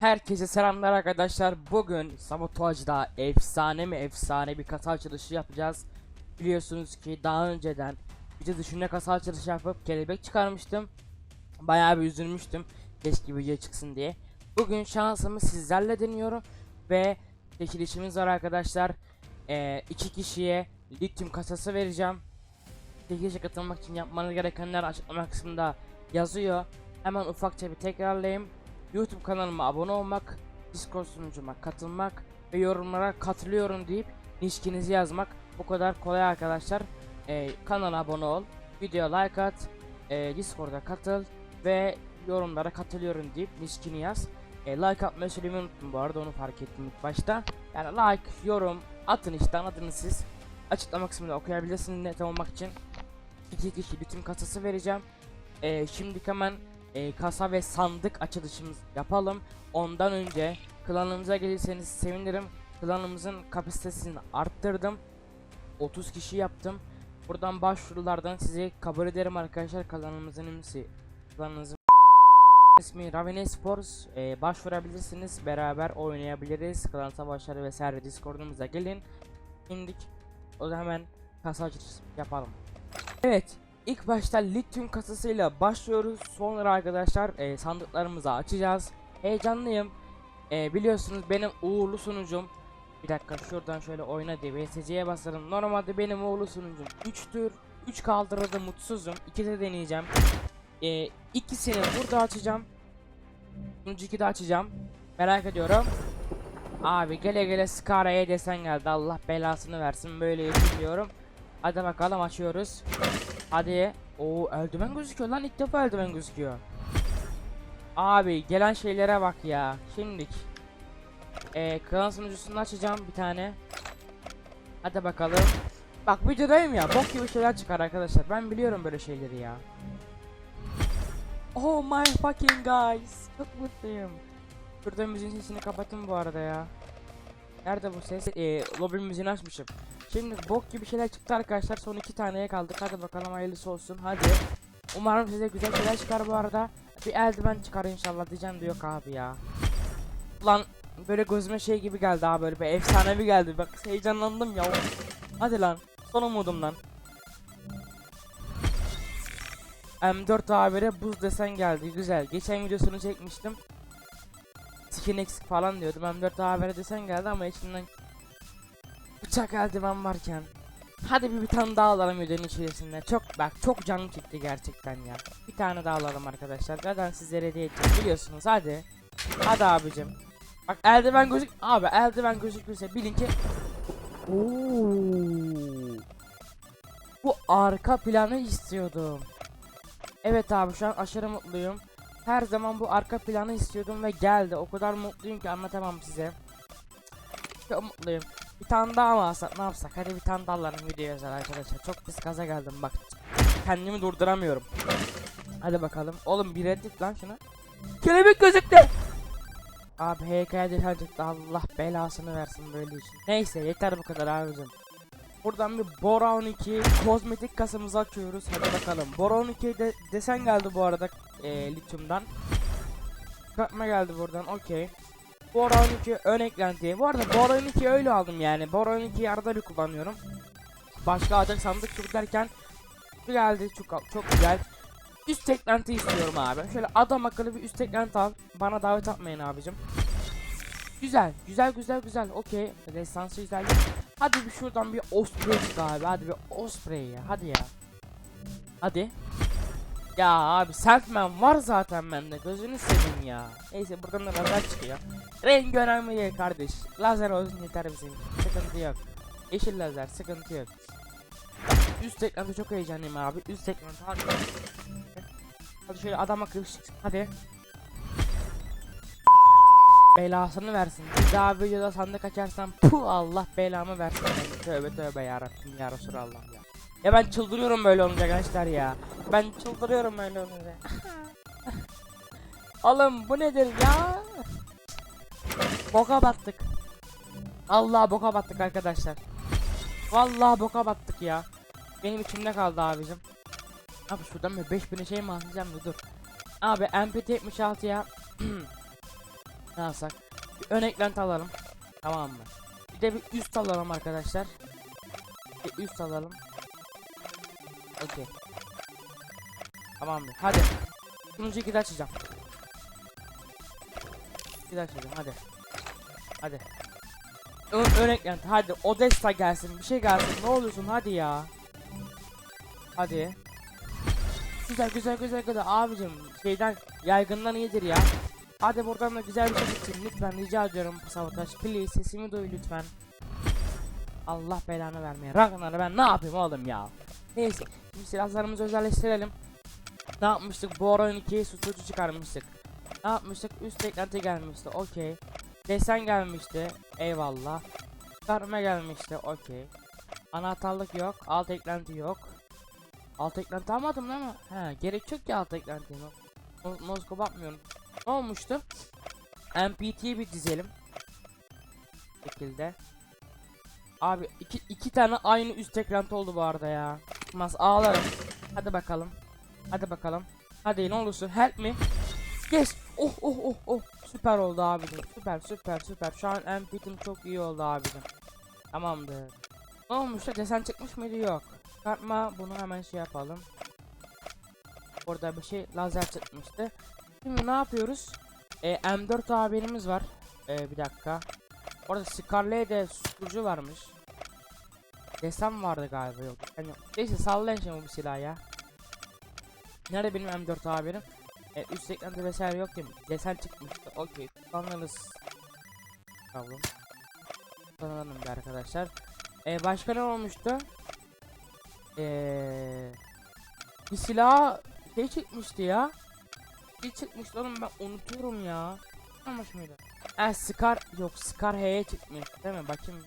Herkese selamlar arkadaşlar. Bugün Sabotaj'da efsane mi efsane bir kasa açılışı yapacağız. Biliyorsunuz ki daha önceden video dışında kasa açılışı yapıp kelebek çıkarmıştım. Bayağı bir üzülmüştüm. Keşke video çıksın diye. Bugün şansımı sizlerle deniyorum ve çekilişimiz var arkadaşlar. Ee, iki kişiye lityum kasası vereceğim. Çekilişe katılmak için yapmanız gerekenler açıklama kısmında yazıyor. Hemen ufakça bir tekrarlayayım. YouTube kanalıma abone olmak, Discord sunucuma katılmak ve yorumlara katılıyorum deyip nickinizi yazmak. Bu kadar kolay arkadaşlar. Ee, kanala abone ol, videoya like at, e, Discord'a katıl ve yorumlara katılıyorum deyip nickini yaz. E, like atmayı söylemeyi unuttum bu arada onu fark ettim ilk başta. Yani like, yorum atın işte anladınız siz. Açıklama kısmında okuyabilirsiniz net olmak için. İki kişi bütün kasası vereceğim. E, şimdi hemen e, kasa ve sandık açılışımız yapalım. Ondan önce klanımıza gelirseniz sevinirim. Klanımızın kapasitesini arttırdım. 30 kişi yaptım. Buradan başvurulardan sizi kabul ederim arkadaşlar. Klanımızın ismi klanımızın ismi Ravine Sports. E, başvurabilirsiniz. Beraber oynayabiliriz. Klan savaşları vesaire Discord'umuza gelin. İndik. O zaman hemen kasa açılışı yapalım. Evet. İlk başta lityum kasasıyla başlıyoruz. Sonra arkadaşlar e, sandıklarımızı açacağız. Heyecanlıyım. E, biliyorsunuz benim uğurlu sunucum. Bir dakika şuradan şöyle oyna diye VSC'ye basarım. Normalde benim uğurlu sunucum 3'tür. 3 kaldırdı mutsuzum. 2 de deneyeceğim. E, ikisini burada açacağım. Sunucu 2'de açacağım. Merak ediyorum. Abi gele gele Scara'ya desen geldi. Allah belasını versin. Böyle yaşıyorum. Hadi bakalım açıyoruz. Hadi. O eldiven gözüküyor lan ilk defa eldiven gözüküyor. Abi gelen şeylere bak ya. Şimdilik. Ee, klan sunucusunu açacağım bir tane. Hadi bakalım. Bak videodayım ya. Bok gibi şeyler çıkar arkadaşlar. Ben biliyorum böyle şeyleri ya. Oh my fucking guys. Çok mutluyum. Şurada müziğin sesini kapatın bu arada ya. Nerede bu ses? Ee, lobby müziğini açmışım. Şimdi bok gibi şeyler çıktı arkadaşlar. Son iki taneye kaldık. Hadi bakalım hayırlısı olsun. Hadi. Umarım size güzel şeyler çıkar bu arada. Bir eldiven çıkar inşallah diyeceğim de yok abi ya. Lan böyle gözüme şey gibi geldi abi böyle bir efsanevi geldi. Bak heyecanlandım ya. Hadi lan. Son umudum lan. M4 habere buz desen geldi. Güzel. Geçen videosunu çekmiştim. Skin eksik falan diyordum. M4 habere desen geldi ama içinden bıçak eldiven varken Hadi bir, bir tane daha alalım videonun içerisinde. Çok bak çok canım çekti gerçekten ya. Bir tane daha alalım arkadaşlar. Zaten sizlere hediye edeceğim biliyorsunuz. Hadi. Hadi abicim. Bak eldiven gözük abi eldiven gözükürse bilin ki Oo. Bu arka planı istiyordum. Evet abi şu an aşırı mutluyum. Her zaman bu arka planı istiyordum ve geldi. O kadar mutluyum ki anlatamam size. Çok mutluyum. Bir tane daha mı alsak ne yapsak? Hadi bir tane daha alalım videoya özel arkadaşlar. Çok pis gaza geldim bak. Kendimi durduramıyorum. Hadi bakalım. Oğlum bir reddet lan şunu. Kelebek gözüktü. Abi HK'ye detay çıktı. Allah belasını versin böyle için. Neyse yeter bu kadar abicim. Buradan bir Bora 12 kozmetik kasımızı açıyoruz. Hadi bakalım. Bora 12 de desen geldi bu arada e, lityumdan. Çıkartma geldi buradan. Okey. Bora 12 ön eklenti. Bu arada Bora 12 öyle aldım yani. Bora 12'yi arada bir kullanıyorum. Başka adet sandık çok derken geldi çok çok güzel. Üst eklenti istiyorum abi. Şöyle adam akıllı bir üst eklenti al. Bana davet atmayın abicim. Güzel, güzel, güzel, güzel. Okey. Destansı güzel. Hadi bir şuradan bir Osprey abi. Hadi bir Osprey ya. Hadi ya. Hadi. Ya abi Selfman var zaten bende. Gözünü seveyim ya. Neyse buradan da lazer çıkıyor. Renk önemli değil kardeş. Lazer olsun yeter bizim. Sıkıntı yok. Yeşil lazer sıkıntı yok. Üst ekranda çok heyecanlıyım abi. Üst ekranda hadi. Hadi şöyle adam akıllı çıksın. Hadi. Belasını versin. Bir daha videoda sandık açarsam puh Allah belamı versin. Tövbe tövbe yarabbim ya Resulallah ya. Ya ben çıldırıyorum böyle olunca arkadaşlar ya. Ben çıldırıyorum böyle olunca. Oğlum bu nedir ya? Boka battık. Allah boka battık arkadaşlar. Vallahi boka battık ya. Benim içimde kaldı abicim. Abi şuradan bir 5000 şey mi alacağım dur. Abi MP76'ya Ne alsak? Bir ön eklenti alalım. Tamam mı? Bir de bir üst alalım arkadaşlar. Bir üst alalım. Okey. Tamamdır. Hadi. Sunucu 2'de açacağım. 2'de açacağım hadi. Hadi. Ön, ön eklenti hadi. Odessa gelsin. Bir şey gelsin. Ne oluyorsun hadi ya. Hadi. Güzel güzel güzel güzel abicim şeyden yaygından iyidir ya. Hadi buradan da güzel bir şey çıksın lütfen rica ediyorum sabotaj please sesimi duy lütfen. Allah belanı vermeye. Ragnar'ı ben ne yapayım oğlum ya. Neyse şimdi silahlarımızı özelleştirelim. Ne yapmıştık? Bu ara 2 susturucu çıkarmıştık. Ne yapmıştık? Üst eklenti gelmişti. Okey. Desen gelmişti. Eyvallah. Çıkarma gelmişti. Okey. Anahtarlık yok. Alt eklenti yok. Alt eklenti almadım değil mi? He gerek yok ki alt eklentiye. No Nosko bakmıyorum. Ne olmuştu? MPT'yi bir dizelim. Bu şekilde. Abi iki, iki tane aynı üst eklenti oldu bu arada ya. Mas ağlarım. Hadi bakalım. Hadi bakalım. Hadi ne olursun help me. Yes. Oh oh oh oh. Süper oldu abicim. Süper süper süper. Şu an MPT'm çok iyi oldu abicim. Tamamdır. Ne olmuş da desen çıkmış mıydı yok. Çıkartma bunu hemen şey yapalım. Orada bir şey lazer çıkmıştı. Şimdi ne yapıyoruz? Ee, M4 abimiz var. Ee, bir dakika. Orada Scarlet'de susturucu varmış. Desen vardı galiba yok. Yani, neyse sallayın şimdi bu silahı ya. Nerede benim M4 haberim? E, üst eklenti vesaire yok değil mi? Desen çıkmıştı. Okey. Kullanırız. Tamam. Kullanalım bir arkadaşlar. E, başka ne olmuştu? Eee bir silah şey çıkmıştı ya. Bir çıkmıştı oğlum ben unutuyorum ya. Olmuş muydu? E Scar yok Scar H'ye çıkmış değil mi? Bakayım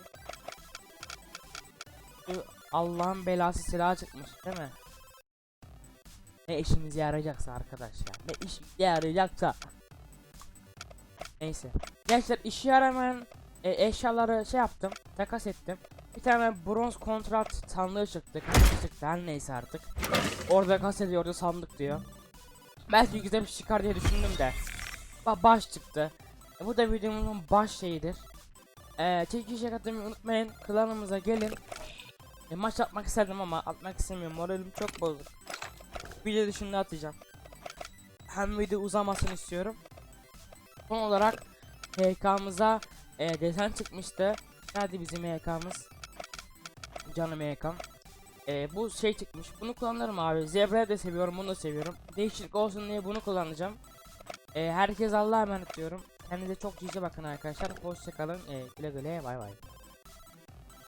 Allah'ın belası silah çıkmış değil mi? Ne işimize yarayacaksa arkadaşlar. Ne işimize yarayacaksa. Neyse. Gençler işe yaramayan e, eşyaları şey yaptım. Takas ettim. Bir tane bronz kontrat sandığı çıktı. Kaç çıktı her neyse artık. Orada kas ediyor orada sandık diyor. Belki güzel bir şey çıkar diye düşündüm de. Ba baş çıktı. E, bu da videomuzun baş şeyidir. Eee çekişe katılmayı unutmayın. Klanımıza gelin. E, maç atmak isterdim ama atmak istemiyorum. Moralim çok bozuk. Video dışında atacağım. Hem video uzamasını istiyorum. Son olarak HK'mıza e, desen çıkmıştı. Nerede bizim HK'mız? Canım HK'm. E, bu şey çıkmış. Bunu kullanırım abi. Zebra da seviyorum. Bunu da seviyorum. Değişiklik olsun diye bunu kullanacağım. E, herkes Allah'a emanet diyorum. Kendinize çok cici bakın arkadaşlar. Hoşçakalın. E, güle güle. Bay bay.